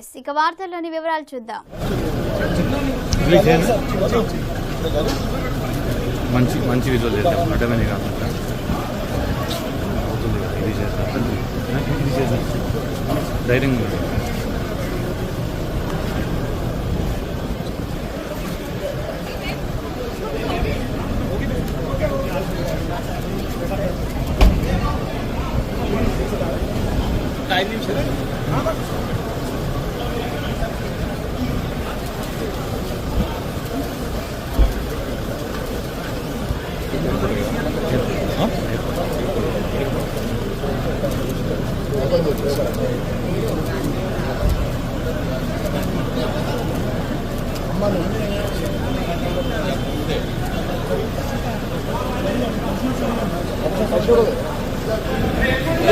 News ఇక వార్తల్లోని వివరాలు చూద్దాం. మంచి మంచి విజువల్ చేద్దాం. అడ్డమని కాకుండా ఇది చేద్దాం ఇది చేద్దాం ధైర్యంగా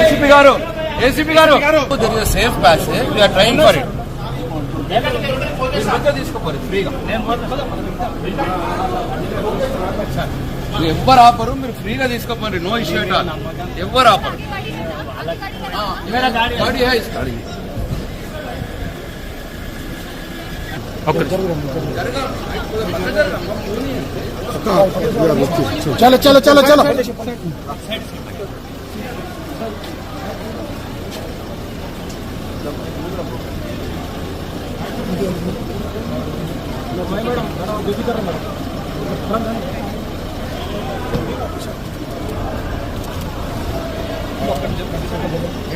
ఏసీపీ గారు ఏసీపీ గారు. Safe passage we are trying for it తీసుకోపోరు ఫ్రీగా ఎవ్వరు ఆపరు మీరు ఫ్రీగా తీసుకోపోండి నో ఇష్యూ ఎట్ ఆల్ ఎవ్వరు ఆపరు గాడి హై గాడి ఒక్క चलो चलो चलो चलो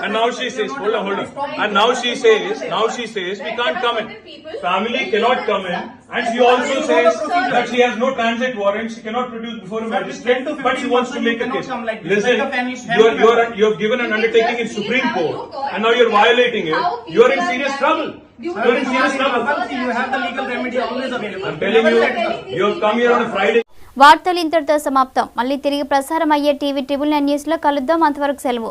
Have have and now she says, hold on, hold on. And now she says, now she says, we can't come in. Family cannot come in. And she also says that she has no transit warrant. She cannot produce before a magistrate. But she wants to make a case. Listen, you're, you're, you're given an undertaking in Supreme Court. And now you're violating it. You're in serious trouble. You're in serious trouble. You have the legal remedy always available. I'm telling you, you have come here on a Friday. వార్తలు ఇంతటితో సమాప్తం మళ్ళీ తిరిగి ప్రసారం అయ్యే TV triple nine న్యూస్లో కలుద్దాం అంతవరకు సెలవు